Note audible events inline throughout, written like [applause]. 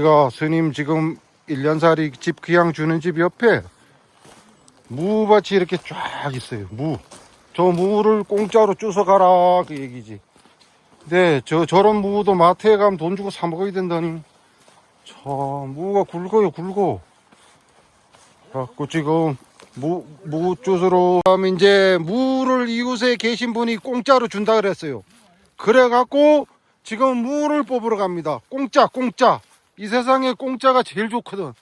제가 스님 지금 1년살이 집 귀양 주는 집 옆에 무밭이 이렇게 쫙 있어요. 무. 저 무를 공짜로 주워 가라 그 얘기지. 네, 저 저런 무도 마트에 가면 돈 주고 사 먹어야 된다니. 참 무가 굵어요, 굵어. 갖고 지금 무, 무 주스로 그다음 이제 무를 이웃에 계신 분이 공짜로 준다 그랬어요. 그래갖고 지금 무를 뽑으러 갑니다. 공짜, 공짜. 이 세상에 공짜가 제일 좋거든.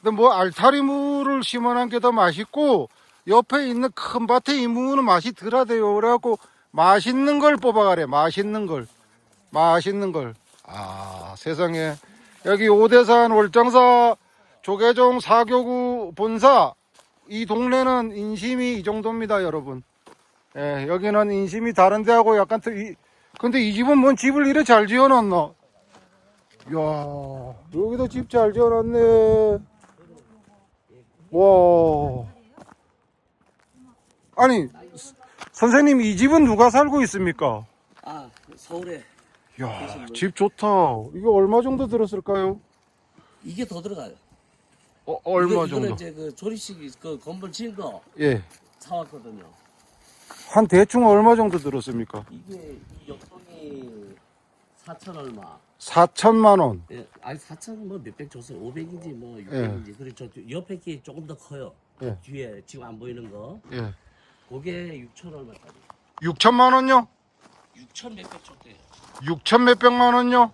근데 뭐 알타리 무를 심어놓은 게 더 맛있고 옆에 있는 큰 밭에 이 무는 맛이 덜하대요. 그래갖고 맛있는 걸 뽑아가래. 맛있는 걸. 맛있는 걸. 아, 세상에. 여기 오대산 월장사 조계종 사교구 본사 이 동네는 인심이 이 정도입니다, 여러분. 예, 여기는 인심이 다른 데하고 약간 더 이, 근데 이 집은 뭔 집을 이래 잘 지어놨나? 이야, 여기도 집 잘 지어놨네. 와. 아니, 스- 선생님, 이 집은 누가 살고 있습니까? 아 서울에 이야, 집 좋다. 이거 얼마 정도 들었을까요? 이게 더 들어가요. 어, 얼마 이거, 정도? 이거는 이제 그 조리식 그 건물 지은 거 예. 사왔거든요. 한 대충 얼마 정도 들었습니까? 이게 이 옆동이 4천 얼마. 4천만 원. 예, 아니 4천 뭐 몇백 줬어요. 500인지 뭐 예. 600인지. 그리고 저 옆에 게 조금 더 커요. 예. 뒤에 지금 안 보이는 거. 예. 그게 6천 얼마짜리. 6천만 원요? 6천 몇백 줬대요. 6천 몇백만 원요?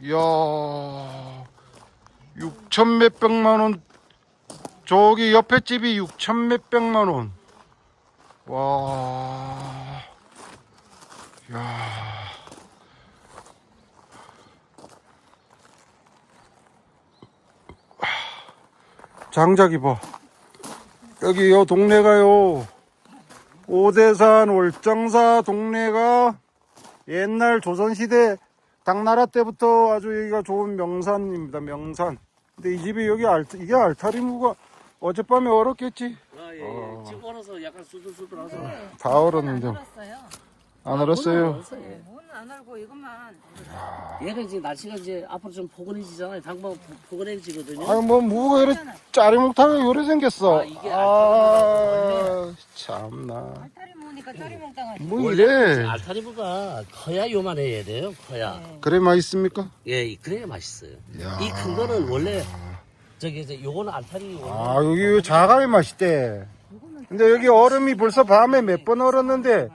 이야, 6천 몇백만 원. 저기 옆에 집이 6천 몇백만 원. 와, 야. 장작이 봐. 여기 요 동네가요. 오대산 월장사 동네가 옛날 조선시대 당나라 때부터 아주 여기가 좋은 명산입니다. 명산. 근데 이 집이 여기 알, 이게 알타리무가 어젯밤에 얼었겠지? 아 예. 예. 지금 얼어서 약간 수들수들하서. 다 얼었는데 알았어요. 안 얼었어요. 문안 알고 이것만 얘가 이제 날씨가 이제 앞으로 좀 포근해지잖아요. 당분 포근해지거든요. 아니 뭐 무가 이래 짜리목탕이 요래 생겼어. 아, 이게 아, 참나. 알타리 모으니까 짜리 뭐 이래? 알타리부가 커야 요만해야 돼요. 커야. 그래 맛있습니까? 예, 그래야 맛있어요. 야. 이 큰 거는 원래 저기 이제 요거는 알타리 아 여기 자갈이 맛있대. 근데 여기 얼음이 벌써 밤에 몇 번 얼었는데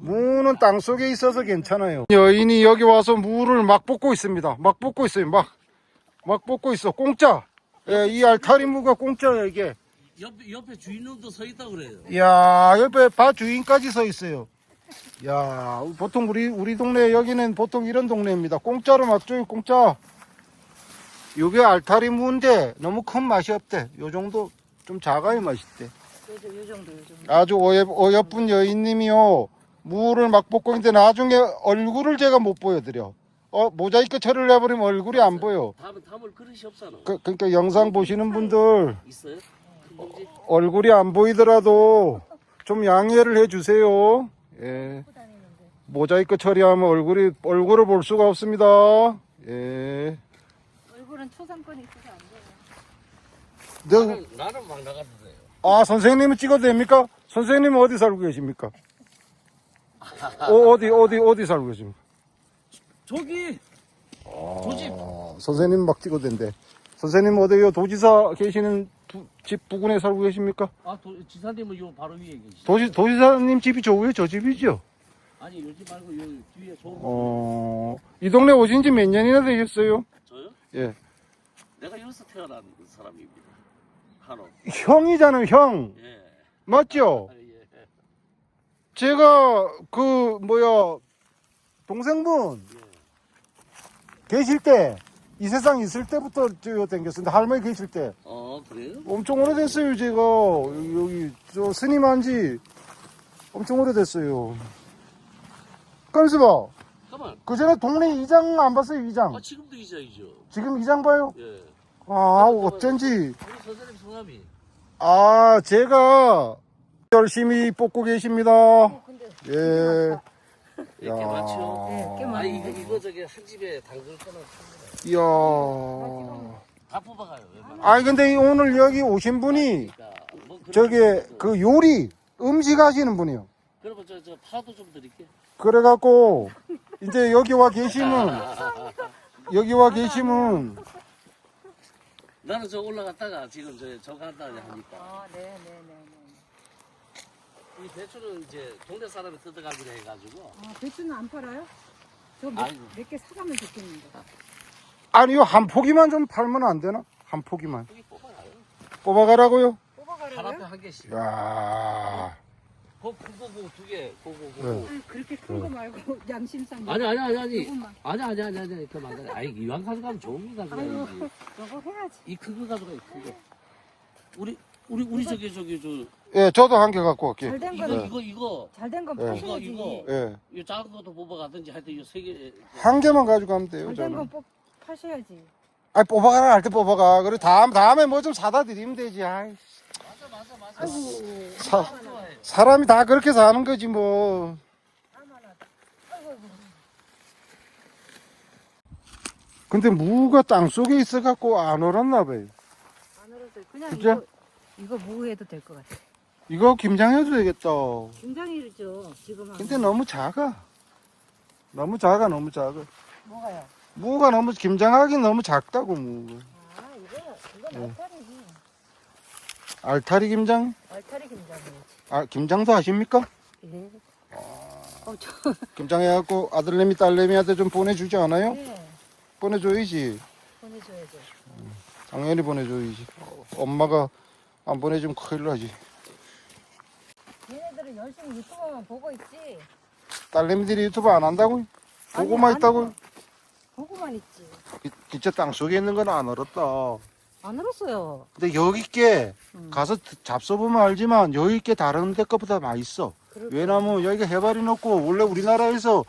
무는 땅 속에 있어서 괜찮아요. 여인이 여기 와서 무를 막 뽑고 있습니다. 막 뽑고 있어요. 막 막 뽑고 있어. 공짜. 예, 이 알타리 무가 공짜야 이게. 옆에 옆에 주인님도 서 있다 그래요. 야 옆에 바 주인까지 서 있어요. 야 보통 우리 우리 동네 여기는 보통 이런 동네입니다. 공짜로 막 줘요 공짜. 요게 알타리 무인데 너무 큰 맛이 없대. 요 정도 좀 작아야 맛있대. 요정 요 정도 요 정도. 아주 어여, 어여쁜 여인님이요. 무를 막 뽑고 있는데 나중에 얼굴을 제가 못 보여드려. 어, 모자이크 처리를 해버리면 얼굴이 안 보여. 담을 담을 그릇이 없잖아. 그, 그러니까 영상 보시는 분들 있어요? 얼굴이 안 보이더라도 좀 양해를 해주세요. 예. 모자이크 처리하면 얼굴이, 얼굴을 볼 수가 없습니다. 예. 얼굴은 초상권이 있어서 안 돼요. 너, 나는 나는 막 나가도 돼요. 아, 선생님은 찍어도 됩니까? 선생님 은 어디 살고 계십니까? 어, [laughs] 어디, 어디, 어디 살고 계십니까? 저기 조집 아, 선생님 막 찍어도 된대. 선생님 어디 요? 도지사 계시는 부- 집 부근에 살고 계십니까? 아 도, 지사님은 요 바로 위에 계시. 도지, 도지사님 집이 저 위에 저 집이죠? 아니 요집 말고 요 뒤에 저 어, 이 동네 오신 지 몇 년이나 되셨어요? 저요? 예. 내가 여기서 태어난 사람입니다. 한옥. 형이잖아요, 형. 예. 맞죠? 아, 예. 제가 그, 뭐야, 동생분 계실 때, 이 세상 있을 때부터 저 댕겼었는데, 할머니 계실 때. 어 그래요? 엄청 오래됐어요, 제가. 여기, 여기 저 스님 한지 엄청 오래됐어요. 깜수 봐. 가만. 그 전에 동네 이장 안 봤어요, 이장. 아 지금도 이자이죠. 지금 이장 봐요? 예. 아, 어쩐지. 우리 선생님 성함이. 아, 제가 열심히 뽑고 계십니다. 예. 이렇게 많죠. 네, 꽤 야. 아 많아요. 이거 이거 저기 한 집에 담글 거는. 이야. 다 뽑아가요. 웬만하면. 아니 근데 이 오늘 여기 오신 분이 그러니까 뭐 그런 저게 거그 요리 음식 하시는 분이요. 그러면 저, 저 파도 좀 드릴게. 그래갖고 이제 여기 와 계시면 여기 와 계시면 나는 저 올라갔다가 지금 저 저거 한다 하니까 아, 네, 네, 네, 네. 이 배추는 이제 동네 사람이 뜯어가기로 해가지고 아, 배추는 안 팔아요? 저 아이고. 몇개 사가면 좋겠는데. 아니요 한 포기만 좀 팔면 안 되나? 한 포기만 여기 뽑아가요. 뽑아가라고요? 한 뽑아가려고요? 앞에 한 개씩. 야, 그 그거 그거 두 개. 그거 그거. 네. 아니, 그렇게 큰 거 말고 [laughs] 양심상. 아니 아니 아니 아니. 조금만. 아니 아니 아니 아니 그만 가자. 아니 이왕 가져가면 좋은 거 가져가야지. 저거 해야지. 이 큰 거 가져가 이 큰 거. 우리 우리 우리 저기 저기 저 예, 저도 한 개 갖고 갈게요. 잘 된 이거 거는 이거 이거 잘 된 건 네. 파셔야지. 이거, 이거. 예, 이 작은 것도 뽑아가든지 하여튼 이세 개. 한 개만 가져가면 돼요. 잘 된 저는. 건 뽑 파셔야지. 아니 뽑아가라 할 때 뽑아가. 그래 다음 다음에 뭐 좀 사다 드리면 되지. 아이, 맞아 맞아 맞아. 아이고. 사. 사람이 다 그렇게 사는 거지 뭐. 근데 무가 땅 속에 있어 갖고 안 얼었나 봐요. 안 얼었어요. 그냥 진짜? 이거 이거 무 해도 될 것 같아. 이거 김장해도 되겠다. 김장일이죠. 지금 하면. 근데 너무 작아. 너무 작아, 너무 작아. 뭐가요? 무가 너무 김장하기 너무 작다고 무가. 아 이거 네. 알타리지. 알타리 김장? 알타리 김장이지. 아 김장도 하십니까? 네. 어, 저, [laughs] 김장해갖고 아들내미 딸내미한테 좀 보내주지 않아요? 네. 보내줘야지. 보내줘야죠. 당연히 보내줘야지. 어, 엄마가 안 보내주면 큰일 나지. 얘네들은 열심히 유튜브만 보고 있지. 딸내미들이 유튜브 안 한다고? 보고만 아니, 있다고? 보고만 있지. 이- 진짜 땅 속에 있는 건 안 얼었다. 안 얼었어요. 근데 여기 있게 음. 가서 잡숴보면 알지만 여기 있게 다른 데 것보다 맛있어. 그렇죠. 왜냐면 여기가 해발이 높고 원래 우리나라에서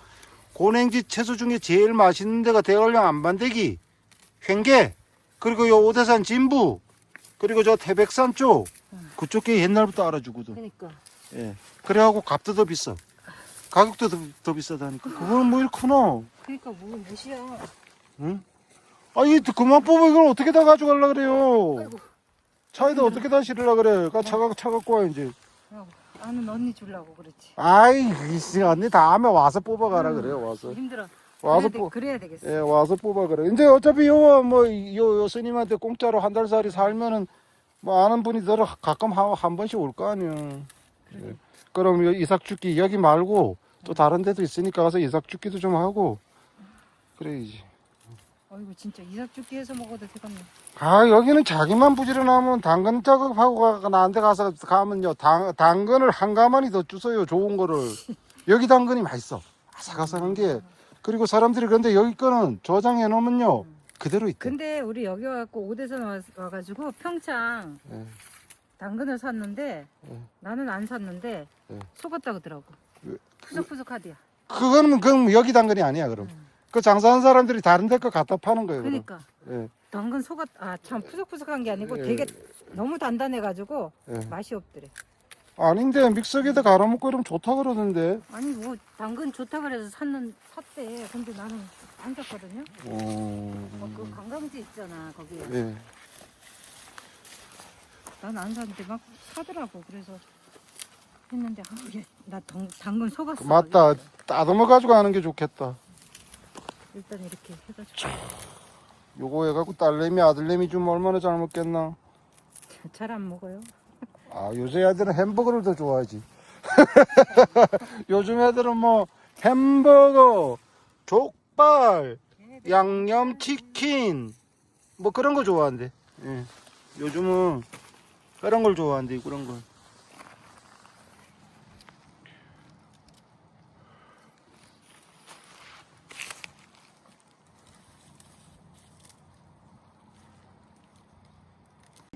고냉지 채소 중에 제일 맛있는 데가 대관령 안반대기, 횡계, 그리고 요 오대산 진부, 그리고 저 태백산 쪽 음. 그쪽 게 옛날부터 알아주거든. 그러니까. 예. 그래갖고 값도 더 비싸. 가격도 더, 더 비싸다니까. 그거는 뭐 크노? 그러니까 뭐 무시야. 응? 아, 이 그만 뽑아 이걸 어떻게 다 가져가려 그래요? 아이고. 차에다 어떻게 다 실으려 그래? 가 차가 차 갖고 와 이제. 어, 아는 언니 주려고 그렇지. 아이, 이 언니 다음에 와서 뽑아가라 음. 그래 와서. 힘들어. 와서 그래야, 돼, 뽑. 그래야 되겠어. 예, 와서 뽑아 그래. 이제 어차피 요 뭐요 요 스님한테 공짜로 한 달살이 살면은 뭐 아는 분이 들어 가끔 한, 한 번씩 올 거 아니야. 예. 그럼 요 이삭 죽기 여기 말고 또 다른 데도 있으니까 가서 이삭 죽기도 좀 하고 그래야지. 어이구 진짜 이삭 죽기 해서 먹어도 되겠네. 아 여기는 자기만 부지런하면 당근 작업하고 가, 나한테 가서 가면요 당, 당근을 한 가마니 더 주세요 좋은 거를 [laughs] 여기 당근이 맛있어 아삭아삭한 게 그리고 사람들이 그런데 여기 거는 저장해 놓으면요 그대로 있대 근데 우리 여기 와갖고 오대산 와, 와가지고 평창 예. 당근을 샀는데 예. 나는 안 샀는데 예. 속았다 그러더라고. 왜? 푸석푸석하디야. 그거는 그럼 여기 당근이 아니야 그럼 음. 그 장사하는 사람들이 다른 데 거 갖다 파는 거예요 그럼 그러니까 예. 당근 속았 아참 푸석푸석한 게 아니고 예. 되게 너무 단단해가지고 예. 맛이 없더래. 아닌데 믹서기에다 갈아 먹고 이러면 좋다 그러던데 아니 뭐 당근 좋다 그래서 샀는 샀대. 근데 나는 안 샀거든요. 어... 어, 그 관광지 있잖아 거기 에. 예. 나는 안 샀는데 막 사더라고. 그래서 했는데 아, 얘, 나 당, 당근 속았어. 맞다 따듬어 가지고 하는 게 좋겠다 일단 이렇게 해가지고 요거 해갖고 딸내미 아들내미 좀 얼마나 잘 먹겠나 잘 안 먹어요. 아 요새 애들은 햄버거를 더 좋아하지. [laughs] 요즘 애들은 뭐 햄버거 족발 양념치킨 뭐 그런 거 좋아한대. 예. 요즘은 그런 걸 좋아한대 그런 걸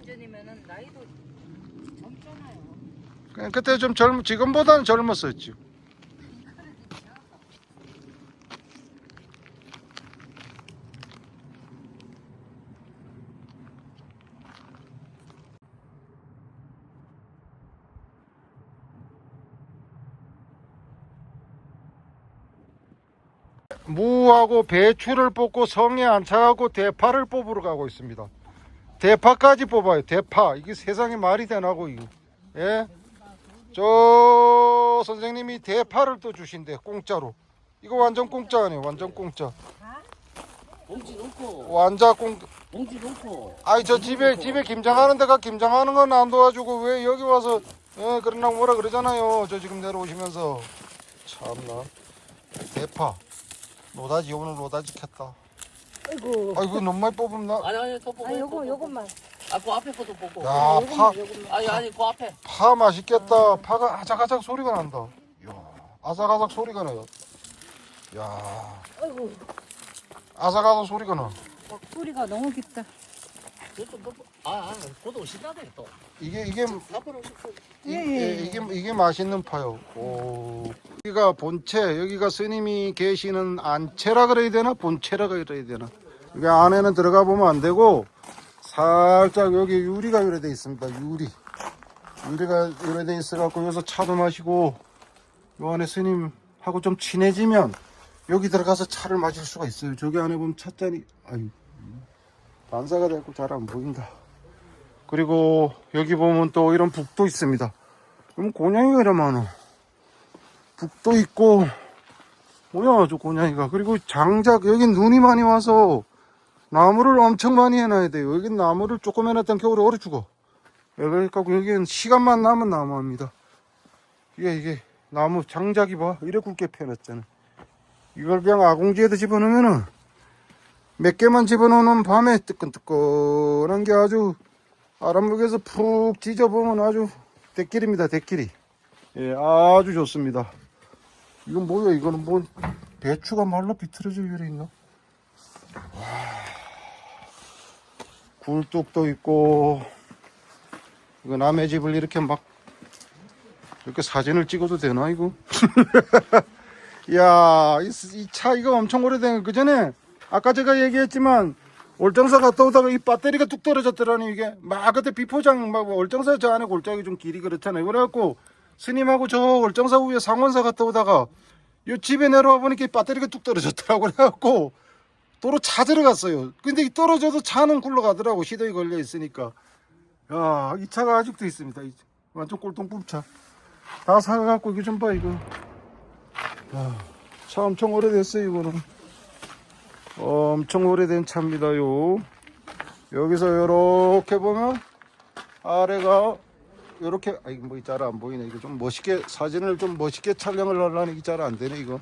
전이면은 나이도 젊잖아요. 그때 좀 젊 지금보다는 젊었었지 무하고 배추를 뽑고 성에 안차하고 대파를 뽑으러 가고 있습니다. 대파까지 뽑아요. 대파. 이게 세상에 말이 되나고 이거. 예? 저 선생님이 대파를 또 주신대 공짜로. 이거 완전 공짜 아니에요. 완전 공짜. 봉지 놓고 완전 공. 봉지 놓고 아이 저 집에 집에 김장하는 데가 김장하는 건 안 도와주고 왜 여기 와서 예 그러나 뭐라 그러잖아요. 저 지금 내려오시면서 참나 대파 노다지 오늘 노다지 캤다. 아이고. 아이고 너무 많이 뽑았나? 아니 아니 더 보고 아 요거 요것만. 아그 앞에 것도 보고 야파파 요것만. 아니 아니 그 앞에 맛있겠다. 파가 아삭아삭 소리가 난다. 야 아삭아삭 소리가 나요. 야 아이고. 아삭아삭 소리가 나. 소리가 너무 깊다. 저좀 아아 그것도 오신다네 또 이게 이게 이, 예, 예, 예. 이게 이게 맛있는 파요. 오. 여기가 본체, 여기가 스님이 계시는 안체라 그래야 되나 본체라 그래야 되나. 이게 안에는 들어가 보면 안 되고 살짝 여기 유리가 요래돼 있습니다. 유리. 유리가 요래돼 있어 갖고 여기서 차도 마시고 요 안에 스님하고 좀 친해지면 여기 들어가서 차를 마실 수가 있어요. 저기 안에 보면 찻잔이 아유 반사가 되고 잘 안 보인다. 그리고 여기 보면 또 이런 북도 있습니다. 그럼 고양이가 많아. 북도 있고, 뭐야, 저 고양이가. 그리고 장작, 여기 눈이 많이 와서 나무를 엄청 많이 해놔야 돼요. 여기 나무를 조금 해놨던 겨울에 얼어 죽어. 예, 그러니까 여기는 시간만 남은 나무입니다. 이게, 이게, 나무 장작이 봐. 이래 굵게 펴놨잖아. 이걸 그냥 아궁지에다 집어넣으면은 몇 개만 집어넣으면 밤에 뜨끈뜨끈한 게 아주 아랫목에서 푹 지져보면 아주 대끼리입니다, 대끼리. 예, 아주 좋습니다. 이건 뭐야, 이거는 뭐, 배추가 말라 비틀어져 이래 있나? 와, 굴뚝도 있고, 이거 남의 집을 이렇게 막, 이렇게 사진을 찍어도 되나, 이거? [laughs] 이야, 이 차 이거 엄청 오래된, 거. 그 전에, 아까 제가 얘기했지만, 월정사 갔다 오다가 이 배터리가 뚝 떨어졌더라니 이게 막 그때 비포장 막 월정사 저 안에 골짜기 좀 길이 그렇잖아요. 그래갖고 스님하고 저 월정사 위에 상원사 갔다 오다가 요 집에 내려와 보니까 이 배터리가 뚝 떨어졌더라고. [laughs] 그래갖고 도로 찾으러 갔어요. 근데 이 떨어져도 차는 굴러가더라고. 시동이 걸려 있으니까 야 이 차가 아직도 있습니다. 완전 꼴통품 차다 사갖고 이거 좀 봐 이거 야, 차 엄청 오래됐어요 이거는 엄청 오래된 차입니다요. 여기서 이렇게 보면 아래가 이렇게 아 이거 뭐잘안 보이네. 이거 좀 멋있게 사진을 좀 멋있게 촬영을 하려니 잘안 되네 이거.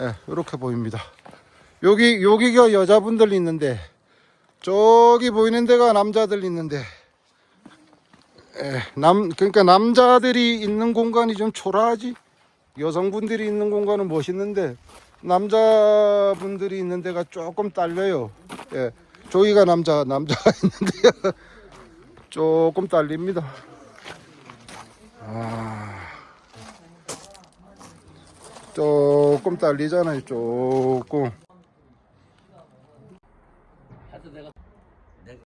예, 이렇게 보입니다. 여기 여기가 여자분들 있는데 저기 보이는 데가 남자들 있는데 예, 남 그러니까 남자들이 있는 공간이 좀 초라하지. 여성분들이 있는 공간은 멋있는데 남자분들이 있는 데가 조금 딸려요. 예. 저희가 남자 남자가 [laughs] 있는데요. 조금 딸립니다. 아. 조금 딸리잖아요. 조금.